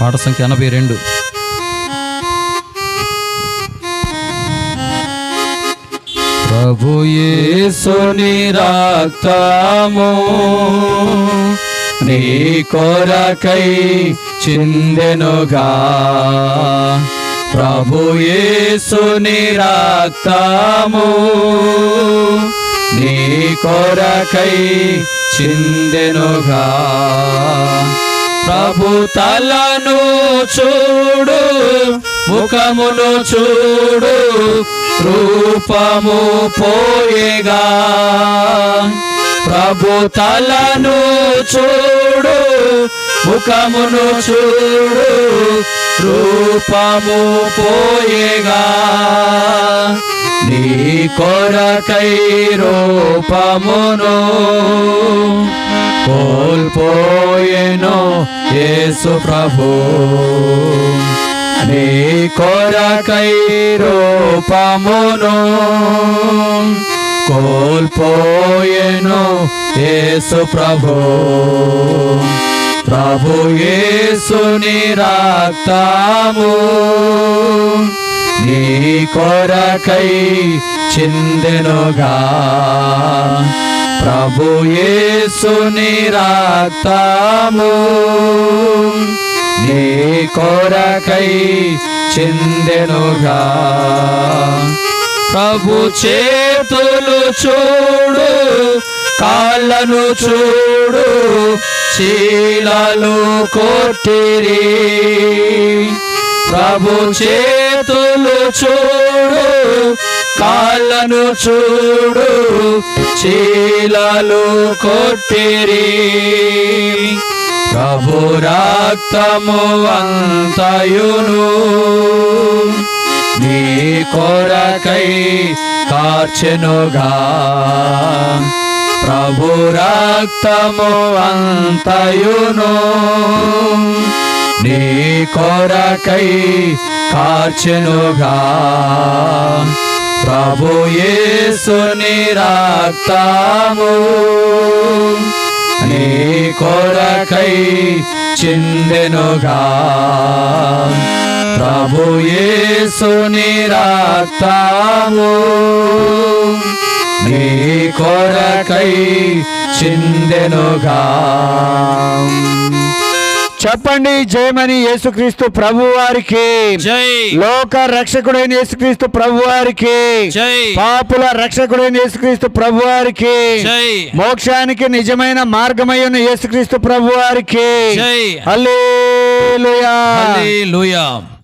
పాట సంఖ్య ఎనభై రెండు. ప్రభుయేసుని రక్తము నీ కొరకై చిందెనుగా. ప్రభు యేసుని రక్తము నీ కొరకై చిందెనుగా. ప్రభు తలను చూడు ముఖమును చూడు రూపము పోయేగా. ప్రభు తలను చూడు ముఖమును చూడు రూపము పోయేగా. నీ కొరకై రూపమును కోల్పో కోల్పోయేను యేసు ప్రభు. నీ కొరకై రూపమును కోల్పోయేను యేసు ప్రభు. ప్రభు యేసుని రాక్తాము నీ కొరకై చిందెనుగా. ప్రభు యేసుని రక్తము నీ కొరకై చిందెనుగా. ప్రభు చేతులు చూడు కాళ్ళను చూడు చీలలు కొట్టిరి. ప్రభు చే చేతులు చూడు కాళ్ళను చూడు చీలలు కొట్టిరి. ప్రభు రక్తము అంతయును నీ కొరకై కార్చెనుగా. ప్రభు రక్తము అంతయును నీ కొరకై కార్చెనుగా ప్రభు యేసుని రక్తము నీ కొరకై చిందెనుగా. ప్రభు యేసుని రక్తము నీ కొరకై చిందెనుగా. చెప్పండి జయమని యేసుక్రీస్తు ప్రభు వారికి జై. లోక రక్షకుడైన యేసుక్రీస్తు ప్రభు వారికి జై. పాపుల రక్షకుడైన యేసుక్రీస్తు ప్రభు వారికి జై. మోక్షానికి నిజమైన మార్గమైన యేసుక్రీస్తు ప్రభు వారికి జై. హల్లెలూయా. హల్లెలూయా.